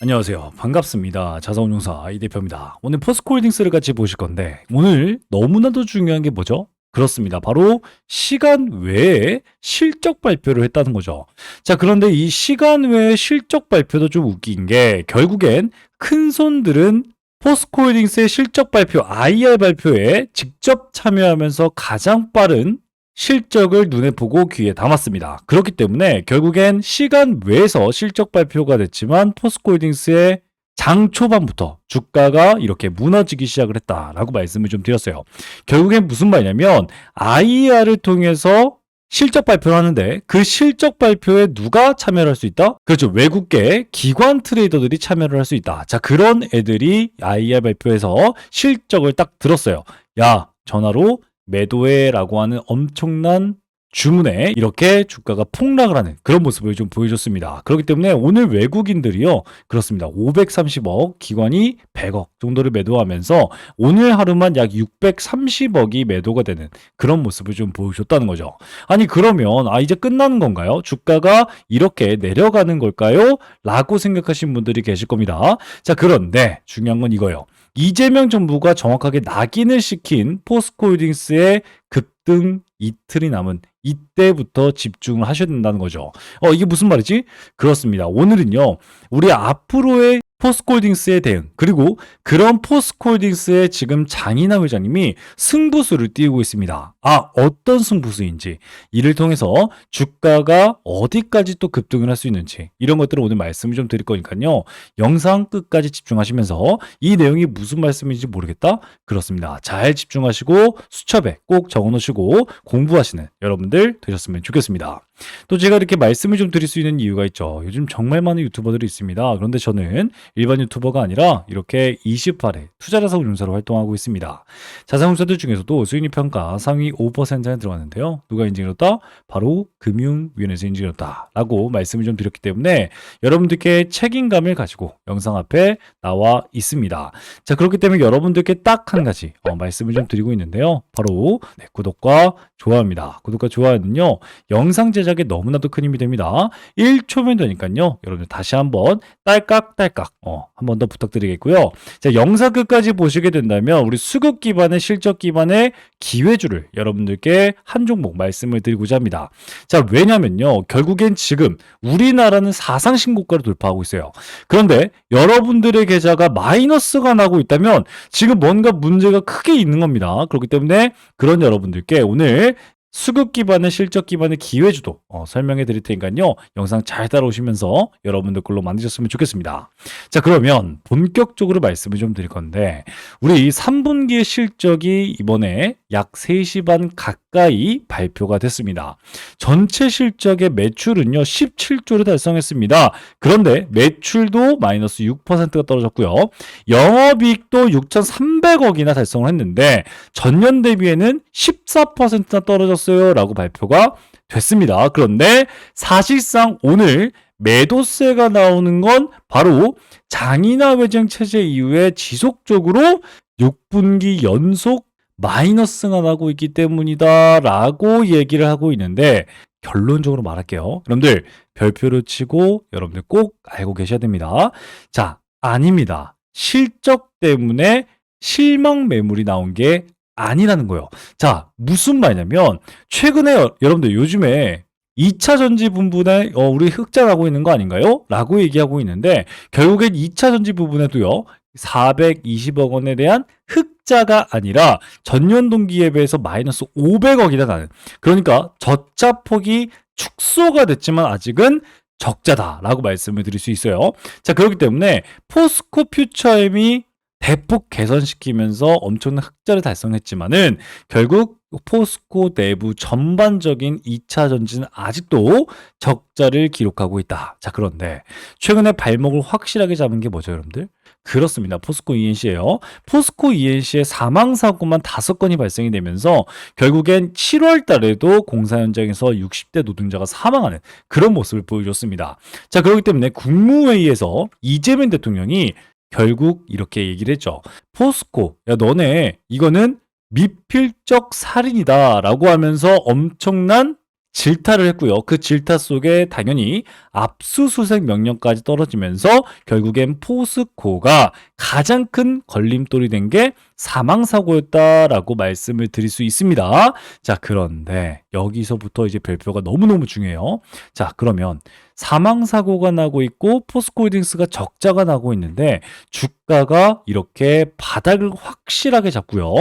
안녕하세요. 반갑습니다. 자사운용사 이 대표입니다. 오늘 포스코홀딩스를 같이 보실 건데 오늘 너무나도 중요한 게 뭐죠? 그렇습니다. 바로 시간 외에 실적 발표를 했다는 거죠. 자, 그런데 이 시간 외에 실적 발표도 좀 웃긴 게 결국엔 큰 손들은 포스코홀딩스의 실적 발표, IR 발표에 직접 참여하면서 가장 빠른 실적을 눈에 보고 귀에 담았습니다. 그렇기 때문에 결국엔 시간 외에서 실적 발표가 됐지만 포스코홀딩스의 장 초반부터 주가가 이렇게 무너지기 시작을 했다라고 말씀을 좀 드렸어요. 결국엔 무슨 말이냐면 IR을 통해서 실적 발표를 하는데 그 실적 발표에 누가 참여를 할 수 있다? 그렇죠. 외국계 기관 트레이더들이 참여를 할 수 있다. 자, 그런 애들이 IR 발표에서 실적을 딱 들었어요. 야, 전화로 매도해라고 하는 엄청난 주문에 이렇게 주가가 폭락을 하는 그런 모습을 좀 보여줬습니다. 그렇기 때문에 오늘 외국인들이요. 그렇습니다. 530억, 기관이 100억 정도를 매도하면서 오늘 하루만 약 630억이 매도가 되는 그런 모습을 좀 보여줬다는 거죠. 아니, 그러면, 아, 이제 끝나는 건가요? 주가가 이렇게 내려가는 걸까요? 라고 생각하신 분들이 계실 겁니다. 자, 그런데 중요한 건 이거예요. 이재명 정부가 정확하게 낙인을 시킨 포스코홀딩스의 급등 이틀이 남은 이때부터 집중을 하셔야 된다는 거죠. 어, 이게 무슨 말이지? 그렇습니다. 오늘은요, 우리 앞으로의 포스코홀딩스의 대응, 그리고 그런 포스코홀딩스의 지금 장인하 회장님이 승부수를 띄우고 있습니다. 아, 어떤 승부수인지, 이를 통해서 주가가 어디까지 또 급등을 할 수 있는지, 이런 것들을 오늘 말씀을 좀 드릴 거니까요. 영상 끝까지 집중하시면서 이 내용이 무슨 말씀인지 모르겠다? 그렇습니다. 잘 집중하시고 수첩에 꼭 적어 놓으시고 공부하시는 여러분들 되셨으면 좋겠습니다. 또 제가 이렇게 말씀을 좀 드릴 수 있는 이유가 있죠. 요즘 정말 많은 유튜버들이 있습니다. 그런데 저는 일반 유튜버가 아니라 이렇게 28회 투자자사 운용사로 활동하고 있습니다. 자산운용사들 중에서도 수익률 평가 상위 5%에 들어갔는데요. 누가 인증해줬다? 바로 금융위원회에서 인증해줬다. 라고 말씀을 좀 드렸기 때문에 여러분들께 책임감을 가지고 영상 앞에 나와 있습니다. 자, 그렇기 때문에 여러분들께 딱 한 가지 어, 말씀을 좀 드리고 있는데요. 바로 네, 구독과 좋아요입니다. 구독과 좋아요는요. 영상 제작에 너무나도 큰 힘이 됩니다. 1초면 되니까요. 여러분들 다시 한번 딸깍딸깍 어, 한번 더 부탁드리겠고요. 자, 영상 끝까지 보시게 된다면 우리 수급 기반의 실적 기반의 기회주를 여러분들께 한 종목 말씀을 드리고자 합니다. 자, 왜냐면요. 결국엔 지금 우리나라는 사상 신고가를 돌파하고 있어요. 그런데 여러분들의 계좌가 마이너스가 나고 있다면 지금 뭔가 문제가 크게 있는 겁니다. 그렇기 때문에 그런 여러분들께 오늘 수급 기반의 실적 기반의 기회주도 어, 설명해 드릴 테니까요. 영상 잘 따라오시면서 여러분들 걸로 만드셨으면 좋겠습니다. 자, 그러면 본격적으로 말씀을 좀 드릴 건데 우리 3분기의 실적이 이번에 약 3시 반 가까이 발표가 됐습니다. 전체 실적의 매출은요, 17조를 달성했습니다. 그런데 매출도 마이너스 6%가 떨어졌고요. 영업이익도 6,300억이나 달성을 했는데 전년 대비에는 14%나 떨어졌어요. 라고 발표가 됐습니다. 그런데 사실상 오늘 매도세가 나오는 건 바로 장인하 외정 체제 이후에 지속적으로 6분기 연속 마이너스가 나고 있기 때문이다 라고 얘기를 하고 있는데 결론적으로 말할게요. 여러분들 별표를 치고 여러분들 꼭 알고 계셔야 됩니다. 자, 아닙니다. 실적 때문에 실망 매물이 나온 게 아니라는 거예요. 자, 무슨 말이냐면 최근에 여- 여러분들 요즘에 2차 전지 부분에 어, 우리 흑자나고 있는 거 아닌가요? 라고 얘기하고 있는데 결국엔 2차 전지 부분에도요. 420억 원에 대한 흑 자가 아니라 전년 동기에 비해서 마이너스 500억이나 나는 그러니까 적자 폭이 축소가 됐지만 아직은 적자다라고 말씀을 드릴 수 있어요. 자, 그렇기 때문에 포스코 퓨처엠이 대폭 개선시키면서 엄청난 흑자를 달성했지만은 결국 포스코 내부 전반적인 2차 전지는 아직도 적자를 기록하고 있다. 자, 그런데 최근에 발목을 확실하게 잡은 게 뭐죠, 여러분들? 그렇습니다. 포스코 ENC예요. 포스코 ENC의 사망 사고만 다섯 건이 발생이 되면서 결국엔 7월 달에도 공사 현장에서 60대 노동자가 사망하는 그런 모습을 보여줬습니다. 자, 그렇기 때문에 국무회의에서 이재명 대통령이 결국 이렇게 얘기를 했죠. 포스코, 야, 너네 이거는 미필적 살인이다 라고 하면서 엄청난 질타를 했고요. 그 질타 속에 당연히 압수수색 명령까지 떨어지면서 결국엔 포스코가 가장 큰 걸림돌이 된 게 사망사고였다라고 말씀을 드릴 수 있습니다. 자, 그런데 여기서부터 이제 별표가 너무너무 중요해요. 자, 그러면 사망사고가 나고 있고 포스코홀딩스가 적자가 나고 있는데 주가가 이렇게 바닥을 확실하게 잡고요.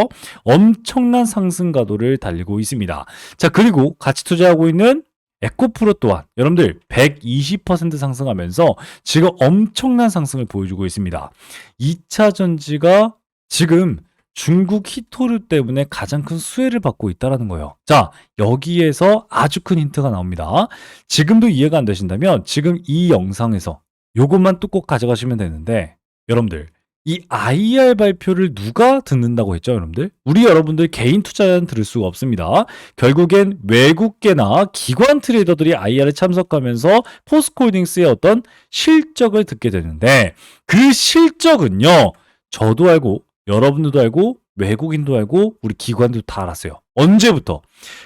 엄청난 상승 가도를 달리고 있습니다. 자, 그리고 같이 투자하고 있는 에코프로 또한 여러분들 120% 상승하면서 지금 엄청난 상승을 보여주고 있습니다. 2차 전지가 지금 중국 히토류 때문에 가장 큰 수혜를 받고 있다는 거예요. 자, 여기에서 아주 큰 힌트가 나옵니다. 지금도 이해가 안 되신다면 지금 이 영상에서 요것만 또꼭 가져가시면 되는데 여러분들 이 IR 발표를 누가 듣는다고 했죠, 여러분들? 우리 여러분들 개인 투자자는 들을 수가 없습니다. 결국엔 외국계나 기관 트레이더들이 IR에 참석하면서 포스코홀딩스의 어떤 실적을 듣게 되는데 그 실적은요. 저도 알고 여러분들도 알고 외국인도 알고 우리 기관도 다 알았어요. 언제부터?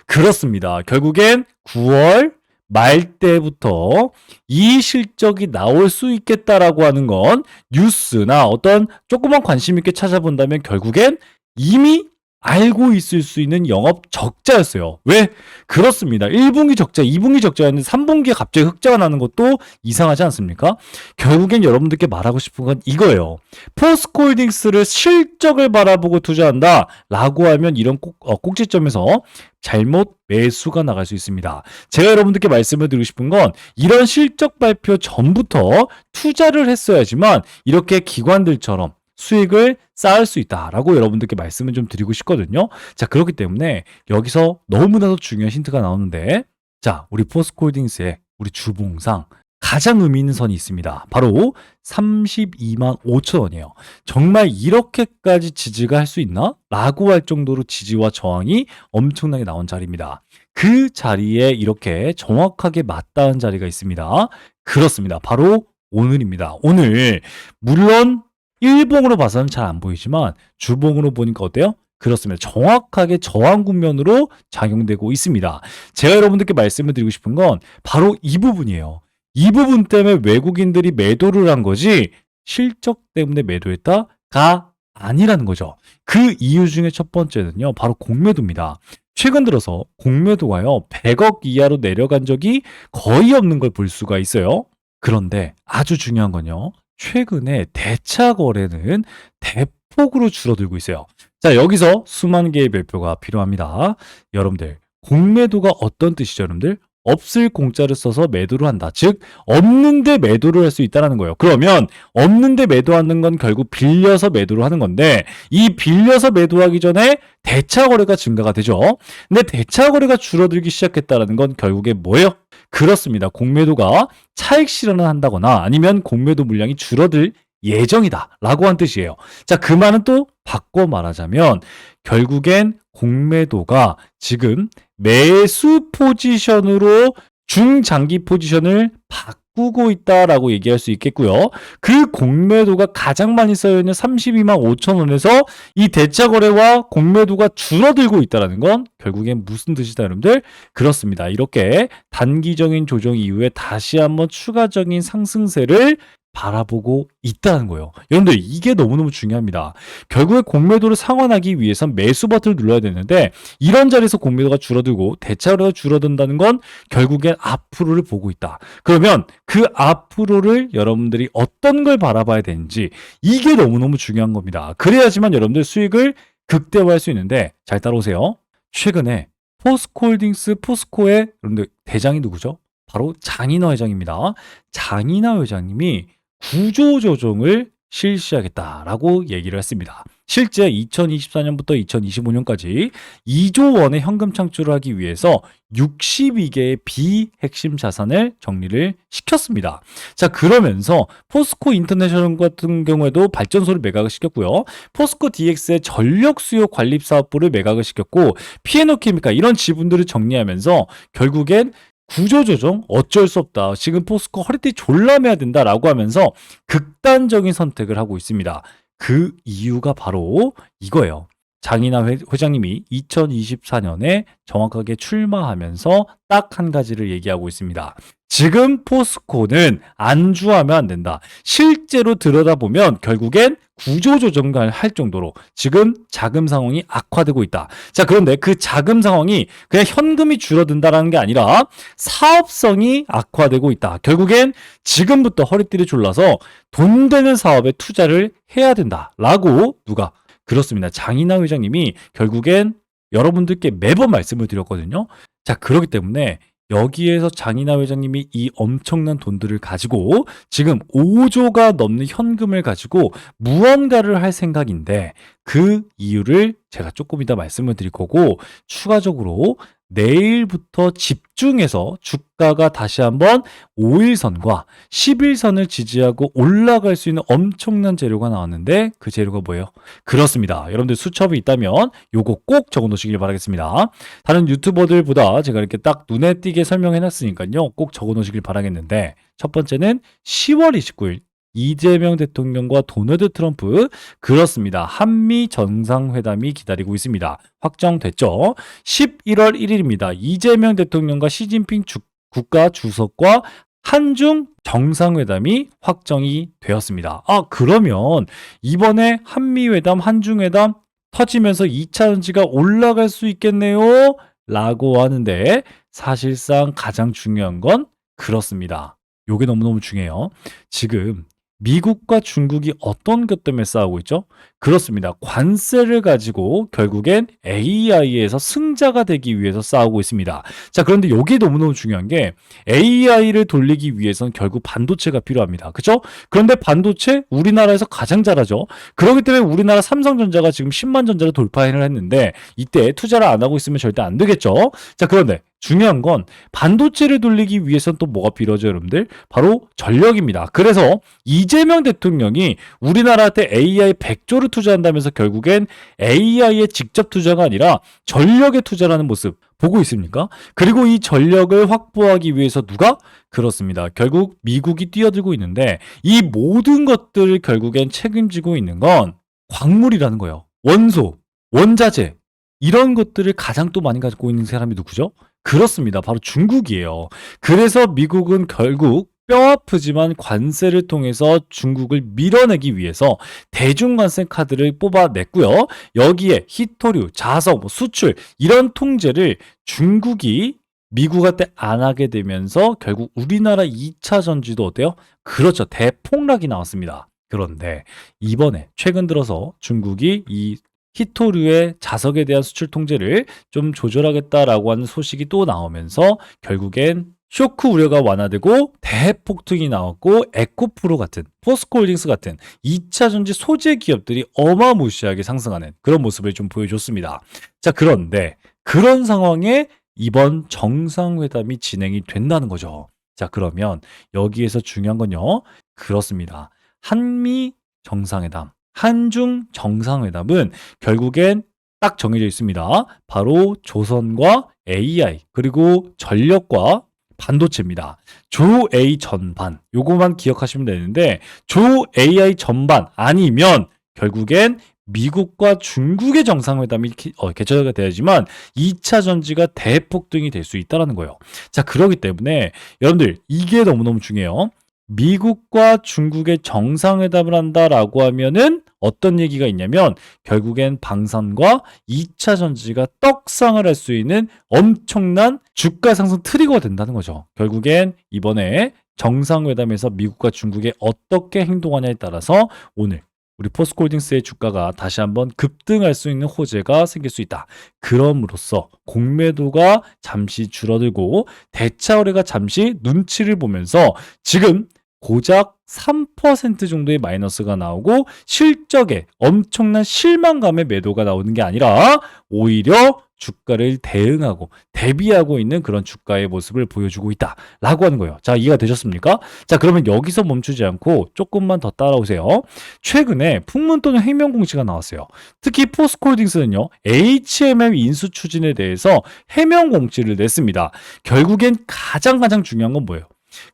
그렇습니다. 결국엔 9월 말 때부터 이 실적이 나올 수 있겠다라고 하는 건 뉴스나 어떤 조그만 관심 있게 찾아본다면 결국엔 이미 알고 있을 수 있는 영업 적자였어요. 왜? 그렇습니다. 1분기 적자, 2분기 적자였는데 3분기에 갑자기 흑자가 나는 것도 이상하지 않습니까? 결국엔 여러분들께 말하고 싶은 건 이거예요. 포스코홀딩스를 실적을 바라보고 투자한다 라고 하면 이런 꼭, 어, 꼭지점에서 잘못 매수가 나갈 수 있습니다. 제가 여러분들께 말씀을 드리고 싶은 건 이런 실적 발표 전부터 투자를 했어야지만 이렇게 기관들처럼 수익을 쌓을 수 있다라고 여러분들께 말씀을 좀 드리고 싶거든요. 자, 그렇기 때문에 여기서 너무나도 중요한 힌트가 나오는데 자, 우리 포스코홀딩스의 우리 주봉상 가장 의미 있는 선이 있습니다. 바로 32만 5천 원이에요. 정말 이렇게까지 지지가 할 수 있나? 라고 할 정도로 지지와 저항이 엄청나게 나온 자리입니다. 그 자리에 이렇게 정확하게 맞닿은 자리가 있습니다. 그렇습니다. 바로 오늘입니다. 오늘 물론 일봉으로 봐서는 잘 안 보이지만 주봉으로 보니까 어때요? 그렇습니다. 정확하게 저항 국면으로 작용되고 있습니다. 제가 여러분들께 말씀을 드리고 싶은 건 바로 이 부분이에요. 이 부분 때문에 외국인들이 매도를 한 거지 실적 때문에 매도했다가 아니라는 거죠. 그 이유 중에 첫 번째는요. 바로 공매도입니다. 최근 들어서 공매도가요. 100억 이하로 내려간 적이 거의 없는 걸 볼 수가 있어요. 그런데 아주 중요한 건요. 최근에 대차 거래는 대폭으로 줄어들고 있어요. 자, 여기서 수만 개의 별표가 필요합니다. 여러분들, 공매도가 어떤 뜻이죠, 여러분들? 없을 공짜를 써서 매도를 한다. 즉, 없는데 매도를 할 수 있다는 거예요. 그러면 없는데 매도하는 건 결국 빌려서 매도를 하는 건데 이 빌려서 매도하기 전에 대차 거래가 증가가 되죠. 근데 대차 거래가 줄어들기 시작했다는 건 결국에 뭐예요? 그렇습니다. 공매도가 차익 실현을 한다거나 아니면 공매도 물량이 줄어들 예정이다 라고 한 뜻이에요. 자, 그 말은 또 바꿔 말하자면 결국엔 공매도가 지금 매수 포지션으로 중장기 포지션을 바꾸고 있다라고 얘기할 수 있겠고요. 그 공매도가 가장 많이 쌓여 있는 32만 5천 원에서 이 대차 거래와 공매도가 줄어들고 있다라는 건 결국엔 무슨 뜻이다 여러분들? 그렇습니다. 이렇게 단기적인 조정 이후에 다시 한번 추가적인 상승세를 바라보고 있다는 거예요. 여러분들 이게 너무너무 중요합니다. 결국에 공매도를 상환하기 위해선 매수 버튼을 눌러야 되는데 이런 자리에서 공매도가 줄어들고 대차로가 줄어든다는 건 결국엔 앞으로를 보고 있다. 그러면 그 앞으로를 여러분들이 어떤 걸 바라봐야 되는지 이게 너무너무 중요한 겁니다. 그래야지만 여러분들 수익을 극대화할 수 있는데 잘 따라오세요. 최근에 포스코홀딩스 포스코의 여러분들 대장이 누구죠? 바로 장인화 회장입니다. 장인화 회장님이 구조조정을 실시하겠다라고 얘기를 했습니다. 실제 2024년부터 2025년까지 2조 원의 현금 창출을 하기 위해서 62개의 비핵심 자산을 정리를 시켰습니다. 자, 그러면서 포스코 인터내셔널 같은 경우에도 발전소를 매각을 시켰고요. 포스코 DX의 전력 수요 관리 사업부를 매각을 시켰고 피에노 케미카 이런 지분들을 정리하면서 결국엔 구조조정 어쩔 수 없다. 지금 포스코 허리띠 졸라매야 된다라고 하면서 극단적인 선택을 하고 있습니다. 그 이유가 바로 이거예요. 장이나 회, 회장님이 2024년에 정확하게 출마하면서 딱 한 가지를 얘기하고 있습니다. 지금 포스코는 안주하면 안 된다. 실제로 들여다보면 결국엔 구조조정을 할 정도로 지금 자금 상황이 악화되고 있다. 자, 그런데 그 자금 상황이 그냥 현금이 줄어든다라는 게 아니라 사업성이 악화되고 있다. 결국엔 지금부터 허리띠를 졸라서 돈 되는 사업에 투자를 해야 된다라고 누가 그렇습니다. 장인하 회장님이 결국엔 여러분들께 매번 말씀을 드렸거든요. 자, 그렇기 때문에 여기에서 장인하 회장님이 이 엄청난 돈들을 가지고 지금 5조가 넘는 현금을 가지고 무언가를 할 생각인데 그 이유를 제가 조금 이따 말씀을 드릴 거고 추가적으로 내일부터 집중해서 주가가 다시 한번 5일선과 10일선을 지지하고 올라갈 수 있는 엄청난 재료가 나왔는데 그 재료가 뭐예요? 그렇습니다. 여러분들 수첩이 있다면 요거 꼭 적어 놓으시길 바라겠습니다. 다른 유튜버들보다 제가 이렇게 딱 눈에 띄게 설명해 놨으니까요. 꼭 적어 놓으시길 바라겠는데 첫 번째는 10월 29일 이재명 대통령과 도널드 트럼프 그렇습니다. 한미 정상회담이 기다리고 있습니다. 확정됐죠. 11월 1일입니다. 이재명 대통령과 시진핑 주- 국가 주석과 한중 정상회담이 확정이 되었습니다. 아, 그러면 이번에 한미회담, 한중회담 터지면서 2차 전지가 올라갈 수 있겠네요. 라고 하는데 사실상 가장 중요한 건 그렇습니다. 요게 너무너무 중요해요. 지금 미국과 중국이 어떤 것 때문에 싸우고 있죠? 그렇습니다. 관세를 가지고 결국엔 AI에서 승자가 되기 위해서 싸우고 있습니다. 자, 그런데 여기 너무너무 중요한 게 AI를 돌리기 위해서는 결국 반도체가 필요합니다. 그죠? 그런데 반도체 우리나라에서 가장 잘하죠. 그렇기 때문에 우리나라 삼성전자가 지금 10만 전자를 돌파를 했는데 이때 투자를 안 하고 있으면 절대 안 되겠죠. 자, 그런데 중요한 건 반도체를 돌리기 위해서는 또 뭐가 필요하죠, 여러분들? 바로 전력입니다. 그래서 이재명 대통령이 우리나라한테 AI 100조를 투자한다면서 결국엔 AI에 직접 투자가 아니라 전력에 투자라는 모습 보고 있습니까? 그리고 이 전력을 확보하기 위해서 누가? 그렇습니다. 결국 미국이 뛰어들고 있는데 이 모든 것들을 결국엔 책임지고 있는 건 광물이라는 거예요. 원소, 원자재 이런 것들을 가장 또 많이 가지고 있는 사람이 누구죠? 그렇습니다. 바로 중국이에요. 그래서 미국은 결국 뼈아프지만 관세를 통해서 중국을 밀어내기 위해서 대중관세 카드를 뽑아냈고요. 여기에 히토류, 자석, 뭐 수출 이런 통제를 중국이 미국한테 안 하게 되면서 결국 우리나라 2차 전지도 어때요? 그렇죠. 대폭락이 나왔습니다. 그런데 이번에 최근 들어서 중국이 이 히토류의 자석에 대한 수출 통제를 좀 조절하겠다라고 하는 소식이 또 나오면서 결국엔 쇼크 우려가 완화되고 대폭등이 나왔고 에코프로 같은 포스코홀딩스 같은 2차 전지 소재 기업들이 어마무시하게 상승하는 그런 모습을 좀 보여줬습니다. 자 그런데 그런 상황에 이번 정상회담이 진행이 된다는 거죠. 자 그러면 여기에서 중요한 건요. 그렇습니다. 한미 정상회담, 한중 정상회담은 결국엔 딱 정해져 있습니다. 바로 조선과 AI 그리고 전력과 반도체입니다. 조 A 전반 요거만 기억하시면 되는데 조 AI 전반 아니면 결국엔 미국과 중국의 정상회담이 기- 어, 개최가 돼야지만 2차 전지가 대폭등이 될 수 있다는 거예요. 자, 그러기 때문에 여러분들 이게 너무너무 중요해요. 미국과 중국의 정상회담을 한다라고 하면은 어떤 얘기가 있냐면 결국엔 방산과 2차 전지가 떡상을 할 수 있는 엄청난 주가 상승 트리거가 된다는 거죠. 결국엔 이번에 정상회담에서 미국과 중국이 어떻게 행동하냐에 따라서 오늘 우리 포스코홀딩스의 주가가 다시 한번 급등할 수 있는 호재가 생길 수 있다. 그럼으로써 공매도가 잠시 줄어들고 대차 거래가 잠시 눈치를 보면서 지금 고작 3% 정도의 마이너스가 나오고 실적에 엄청난 실망감의 매도가 나오는 게 아니라 오히려 주가를 대응하고 대비하고 있는 그런 주가의 모습을 보여주고 있다라고 하는 거예요. 자, 이해가 되셨습니까? 자, 그러면 여기서 멈추지 않고 조금만 더 따라오세요. 최근에 풍문 또는 해명 공시가 나왔어요. 특히 포스코홀딩스는요, HMM 인수 추진에 대해서 해명 공지를 냈습니다. 결국엔 가장 가장 중요한 건 뭐예요?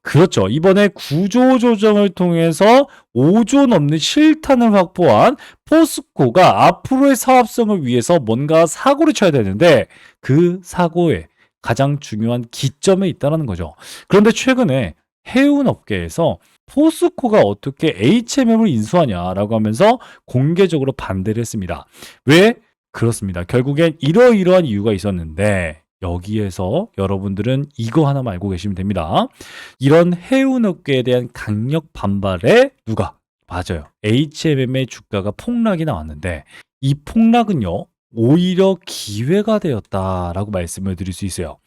그렇죠. 이번에 구조 조정을 통해서 5조 넘는 실탄을 확보한 포스코가 앞으로의 사업성을 위해서 뭔가 사고를 쳐야 되는데 그 사고에 가장 중요한 기점에 있다는 거죠. 그런데 최근에 해운 업계에서 포스코가 어떻게 HMM을 인수하냐라고 하면서 공개적으로 반대를 했습니다. 왜? 그렇습니다. 결국엔 이러이러한 이유가 있었는데 여기에서 여러분들은 이거 하나만 알고 계시면 됩니다. 이런 해운업계에 대한 강력 반발에 누가? 맞아요. HMM의 주가가 폭락이 나왔는데 이 폭락은요. 오히려 기회가 되었다라고 말씀을 드릴 수 있어요.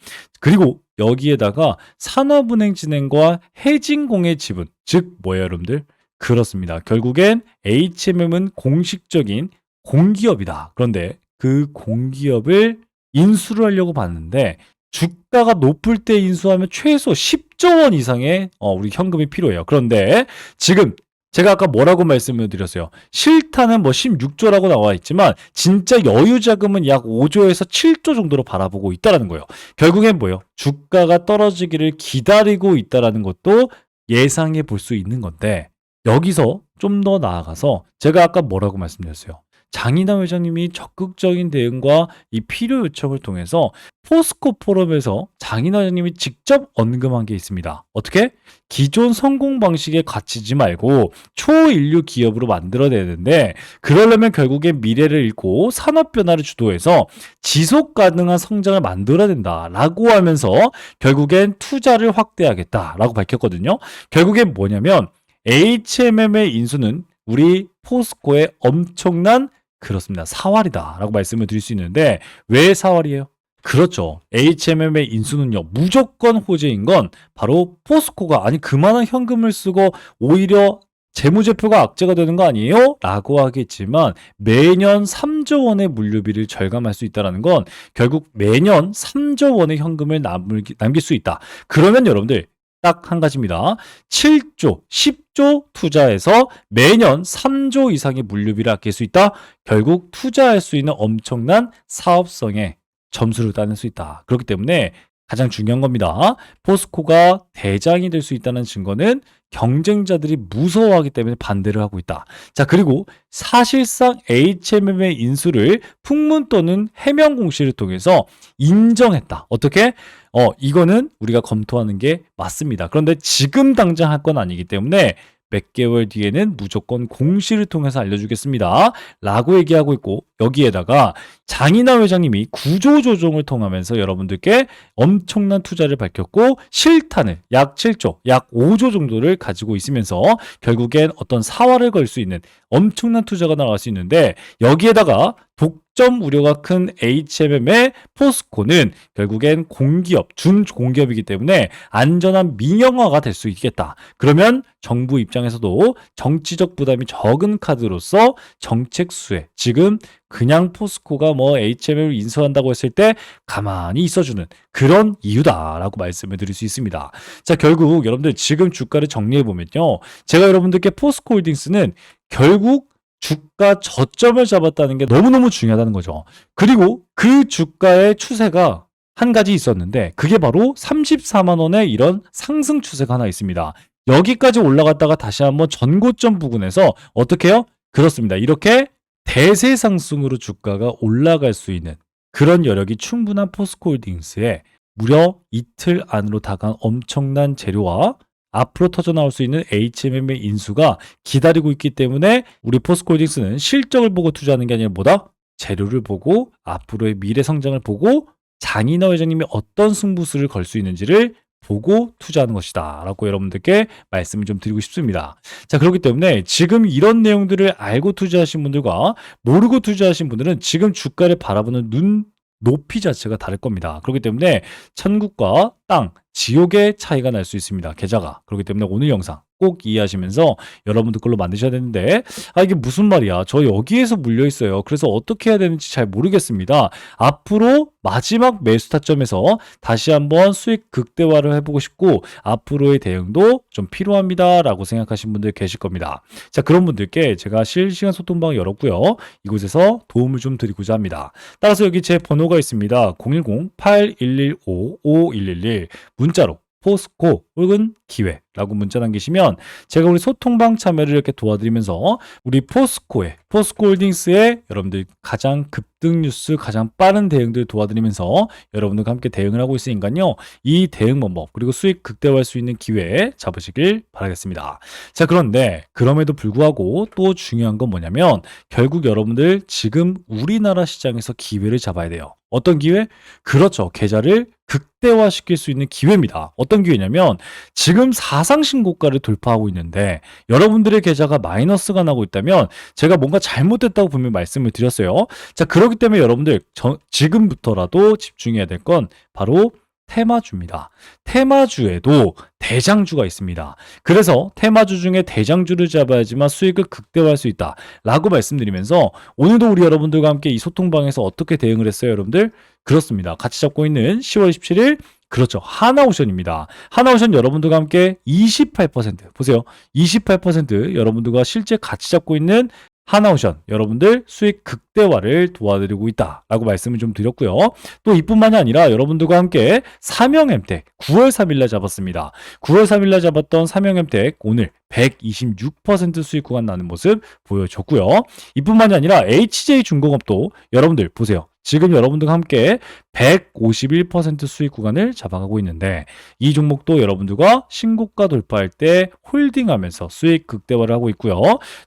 그리고 여기에다가 산업은행 진행과 해진공의 지분, 즉 뭐예요, 여러분들? 그렇습니다. 결국엔 HMM은 공식적인 공기업이다. 그런데 그 공기업을 인수를 하려고 봤는데 주가가 높을 때 인수하면 최소 10조 원 이상의 어, 우리 현금이 필요해요. 그런데 지금 제가 아까 뭐라고 말씀을 드렸어요. 실타는 뭐 16조라고 나와 있지만 진짜 여유 자금은 약 5조에서 7조 정도로 바라보고 있다라는 거예요. 결국엔 뭐예요? 주가가 떨어지기를 기다리고 있다라는 것도 예상해 볼 수 있는 건데 여기서 좀 더 나아가서 제가 아까 뭐라고 말씀드렸어요. 장인남 회장님이 적극적인 대응과 이 필요 요청을 통해서 포스코 포럼에서 장인남 회장님이 직접 언급한 게 있습니다. 어떻게? 기존 성공 방식에 갇히지 말고 초인류 기업으로 만들어내는데 그러려면 결국엔 미래를 잃고 산업 변화를 주도해서 지속 가능한 성장을 만들어야 된다라고 하면서 결국엔 투자를 확대하겠다라고 밝혔거든요. 결국엔 뭐냐면 HMM의 인수는 우리 포스코의 엄청난 그렇습니다. 사활이다라고 말씀을 드릴 수 있는데 왜 사활이에요? 그렇죠. HMM의 인수는요, 무조건 호재인 건 바로 포스코가 아니 그만한 현금을 쓰고 오히려 재무제표가 악재가 되는 거 아니에요? 라고 하겠지만 매년 3조 원의 물류비를 절감할 수 있다는 건 결국 매년 3조 원의 현금을 남을, 남길 수 있다. 그러면 여러분들 딱 한 가지입니다. 7조, 10조 투자해서 매년 3조 이상의 물류비를 아낄 수 있다. 결국 투자할 수 있는 엄청난 사업성에 점수를 따낼 수 있다. 그렇기 때문에 가장 중요한 겁니다. 포스코가 대장이 될 수 있다는 증거는 경쟁자들이 무서워하기 때문에 반대를 하고 있다. 자, 그리고 사실상 HMM의 인수를 풍문 또는 해명 공시를 통해서 인정했다. 어떻게? 어, 이거는 우리가 검토하는 게 맞습니다. 그런데 지금 당장 할 건 아니기 때문에 몇 개월 뒤에는 무조건 공시를 통해서 알려주겠습니다. 라고 얘기하고 있고, 여기에다가 장인하 회장님이 구조조정을 통하면서 여러분들께 엄청난 투자를 밝혔고, 실탄을 약 7조, 약 5조 정도를 가지고 있으면서 결국엔 어떤 사활을 걸 수 있는 엄청난 투자가 나갈 수 있는데, 여기에다가 독점 우려가 큰 HMM의 포스코는 결국엔 공기업, 준공기업이기 때문에 안전한 민영화가 될 수 있겠다. 그러면 정부 입장에서도 정치적 부담이 적은 카드로서 정책 수혜, 지금 그냥 포스코가 뭐 HMM을 인수한다고 했을 때 가만히 있어주는 그런 이유다라고 말씀을 드릴 수 있습니다. 자, 결국 여러분들 지금 주가를 정리해 보면요. 제가 여러분들께 포스코 홀딩스는 결국 주가 저점을 잡았다는 게 너무너무 중요하다는 거죠. 그리고 그 주가의 추세가 한 가지 있었는데 그게 바로 34만 원의 이런 상승 추세가 하나 있습니다. 여기까지 올라갔다가 다시 한번 전고점 부근에서 어떻게 해요? 그렇습니다. 이렇게 대세 상승으로 주가가 올라갈 수 있는 그런 여력이 충분한 포스코홀딩스에 무려 이틀 안으로 다가간 엄청난 재료와 앞으로 터져 나올 수 있는 HMM의 인수가 기다리고 있기 때문에 우리 포스코홀딩스는 실적을 보고 투자하는 게 아니라 뭐다? 재료를 보고 앞으로의 미래 성장을 보고 장인하 회장님이 어떤 승부수를 걸 수 있는지를 보고 투자하는 것이다. 라고 여러분들께 말씀을 좀 드리고 싶습니다. 자, 그렇기 때문에 지금 이런 내용들을 알고 투자하신 분들과 모르고 투자하신 분들은 지금 주가를 바라보는 눈 높이 자체가 다를 겁니다. 그렇기 때문에 천국과 땅, 지옥의 차이가 날 수 있습니다. 계좌가. 그렇기 때문에 오늘 영상 꼭 이해하시면서 여러분들 걸로 만드셔야 되는데 아 이게 무슨 말이야? 저 여기에서 물려 있어요. 그래서 어떻게 해야 되는지 잘 모르겠습니다. 앞으로 마지막 매수 타점에서 다시 한번 수익 극대화를 해보고 싶고 앞으로의 대응도 좀 필요합니다. 라고 생각하신 분들 계실 겁니다. 자 그런 분들께 제가 실시간 소통방 열었고요. 이곳에서 도움을 좀 드리고자 합니다. 따라서 여기 제 번호가 있습니다. 010-8115-5111 문자로 포스코 혹은 기회라고 문자 남기시면 제가 우리 소통방 참여를 이렇게 도와드리면서 우리 포스코의 포스코 홀딩스의 여러분들 가장 급등 뉴스 가장 빠른 대응들 도와드리면서 여러분들과 함께 대응을 하고 있으니까요 이 대응 방법 그리고 수익 극대화할 수 있는 기회 잡으시길 바라겠습니다 자 그런데 그럼에도 불구하고 또 중요한 건 뭐냐면 결국 여러분들 지금 우리나라 시장에서 기회를 잡아야 돼요 어떤 기회? 그렇죠 계좌를 극대화시킬 수 있는 기회입니다. 어떤 기회냐면 지금 사상 신고가를 돌파하고 있는데 여러분들의 계좌가 마이너스가 나고 있다면 제가 뭔가 잘못됐다고 분명히 말씀을 드렸어요. 자, 그렇기 때문에 여러분들 저- 지금부터라도 집중해야 될 건 바로 테마주입니다. 테마주에도 대장주가 있습니다. 그래서 테마주 중에 대장주를 잡아야지만 수익을 극대화할 수 있다. 라고 말씀드리면서 오늘도 우리 여러분들과 함께 이 소통방에서 어떻게 대응을 했어요, 여러분들? 그렇습니다. 같이 잡고 있는 10월 27일 그렇죠. 하나오션입니다. 하나오션 여러분들과 함께 28% 보세요. 28% 여러분들과 실제 같이 잡고 있는 하나오션 여러분들 수익 극대화를 도와드리고 있다라고 말씀을 좀 드렸고요. 또 이뿐만이 아니라 여러분들과 함께 사명엠텍 9월 3일날 잡았습니다. 9월 3일날 잡았던 사명엠텍 오늘 126% 수익 구간 나는 모습 보여줬고요. 이뿐만이 아니라 HJ 중공업도 여러분들 보세요. 지금 여러분들과 함께 151% 수익 구간을 잡아가고 있는데 이 종목도 여러분들과 신고가 돌파할 때 홀딩하면서 수익 극대화를 하고 있고요.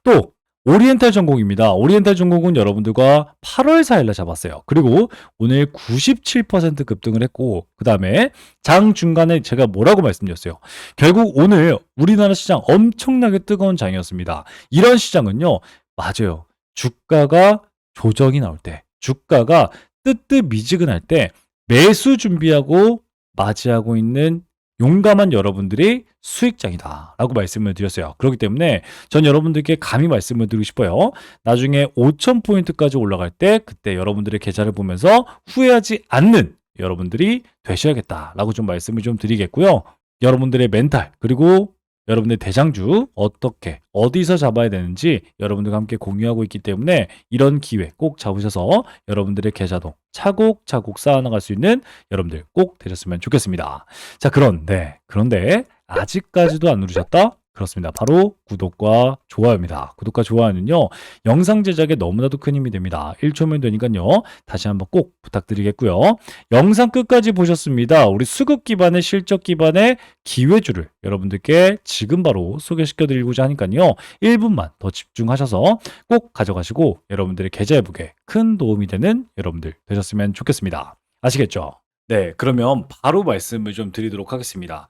또 오리엔탈 전공입니다. 오리엔탈 전공은 여러분들과 8월 4일날 잡았어요. 그리고 오늘 97% 급등을 했고 그 다음에 장 중간에 제가 뭐라고 말씀드렸어요. 결국 오늘 우리나라 시장 엄청나게 뜨거운 장이었습니다. 이런 시장은요. 맞아요. 주가가 조정이 나올 때 주가가 뜨뜻 미지근할 때 매수 준비하고 맞이하고 있는 용감한 여러분들이 수익장이다 라고 말씀을 드렸어요. 그렇기 때문에 전 여러분들께 감히 말씀을 드리고 싶어요. 나중에 5,000포인트까지 올라갈 때 그때 여러분들의 계좌를 보면서 후회하지 않는 여러분들이 되셔야겠다라고 좀 말씀을 좀 드리겠고요. 여러분들의 멘탈 그리고 여러분들 대장주 어떻게 어디서 잡아야 되는지 여러분들과 함께 공유하고 있기 때문에 이런 기회 꼭 잡으셔서 여러분들의 계좌도 차곡차곡 쌓아나갈 수 있는 여러분들 꼭 되셨으면 좋겠습니다. 자 그런데 그런데 아직까지도 안 누르셨다? 그렇습니다. 바로 구독과 좋아요입니다. 구독과 좋아요는요, 영상 제작에 너무나도 큰 힘이 됩니다. 1초면 되니까요, 다시 한번 꼭 부탁드리겠고요. 영상 끝까지 보셨습니다. 우리 수급 기반의 실적 기반의 기회주를 여러분들께 지금 바로 소개시켜 드리고자 하니까요, 1분만 더 집중하셔서 꼭 가져가시고 여러분들의 계좌 회복에 큰 도움이 되는 여러분들 되셨으면 좋겠습니다. 아시겠죠? 네, 그러면 바로 말씀을 좀 드리도록 하겠습니다.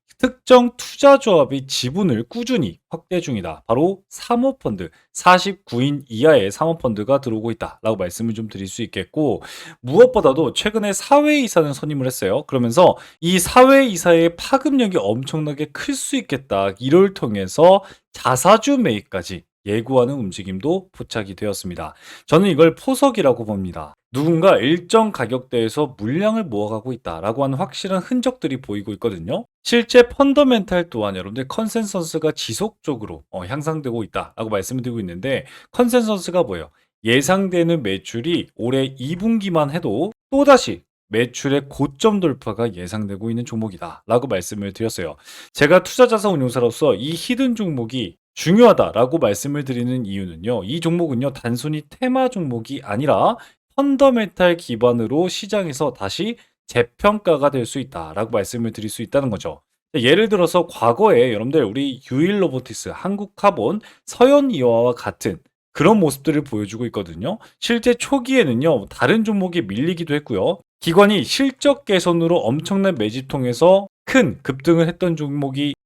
특정 투자조합이 지분을 꾸준히 확대 중이다. 바로 사모펀드, 49인 이하의 사모펀드가 들어오고 있다라고 말씀을 좀 드릴 수 있겠고 무엇보다도 최근에 사회이사는 선임을 했어요. 그러면서 이 사회이사의 파급력이 엄청나게 클 수 있겠다. 이를 통해서 자사주 매입까지 예고하는 움직임도 포착이 되었습니다. 저는 이걸 포석이라고 봅니다. 누군가 일정 가격대에서 물량을 모아가고 있다라고 하는 확실한 흔적들이 보이고 있거든요. 실제 펀더멘탈 또한 여러분들 컨센서스가 지속적으로 어, 향상되고 있다라고 말씀을 드리고 있는데 컨센서스가 뭐예요? 예상되는 매출이 올해 2분기만 해도 또다시 매출의 고점 돌파가 예상되고 있는 종목이다 라고 말씀을 드렸어요. 제가 투자자산 운용사로서 이 히든 종목이 중요하다라고 말씀을 드리는 이유는요. 이 종목은요, 단순히 테마 종목이 아니라 펀더멘탈 기반으로 시장에서 다시 재평가가 될 수 있다라고 말씀을 드릴 수 있다는 거죠. 예를 들어서 과거에 여러분들 우리 유일 로보티스, 한국카본, 서현이와와 같은 그런 모습들을 보여주고 있거든요. 실제 초기에는요, 다른 종목이 밀리기도 했고요. 기관이 실적 개선으로 엄청난 매집 통해서 큰 급등을 했던 종목이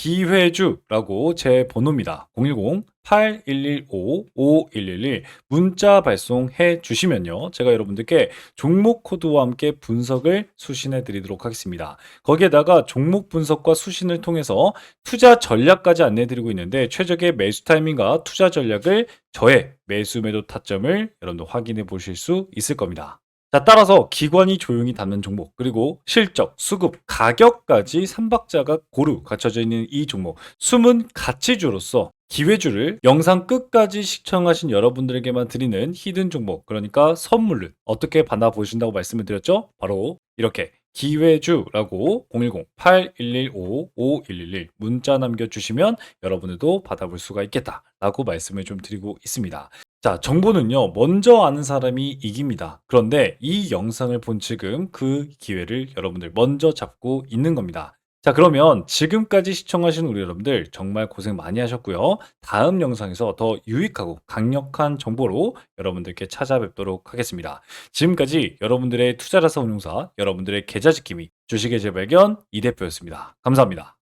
기회주라고 제 번호입니다. 010-8115-5111 문자 발송해 주시면요. 제가 여러분들께 종목 코드와 함께 분석을 수신해 드리도록 하겠습니다. 거기에다가 종목 분석과 수신을 통해서 투자 전략까지 안내 드리고 있는데 최적의 매수 타이밍과 투자 전략을 저의 매수 매도 타점을 여러분들 확인해 보실 수 있을 겁니다. 자, 따라서 기관이 조용히 담는 종목, 그리고 실적, 수급, 가격까지 삼박자가 고루 갖춰져 있는 이 종목, 숨은 가치주로서 기회주를 영상 끝까지 시청하신 여러분들에게만 드리는 히든 종목, 그러니까 선물을 어떻게 받아보신다고 말씀을 드렸죠? 바로 이렇게 기회주라고 010-8115-5111 문자 남겨주시면 여러분들도 받아볼 수가 있겠다라고 말씀을 좀 드리고 있습니다. 자, 정보는요, 먼저 아는 사람이 이깁니다. 그런데 이 영상을 본 지금 그 기회를 여러분들 먼저 잡고 있는 겁니다. 자, 그러면 지금까지 시청하신 우리 여러분들 정말 고생 많이 하셨고요. 다음 영상에서 더 유익하고 강력한 정보로 여러분들께 찾아뵙도록 하겠습니다. 지금까지 여러분들의 투자라서 운용사, 여러분들의 계좌 지킴이, 주식의 재발견 이 대표였습니다. 감사합니다.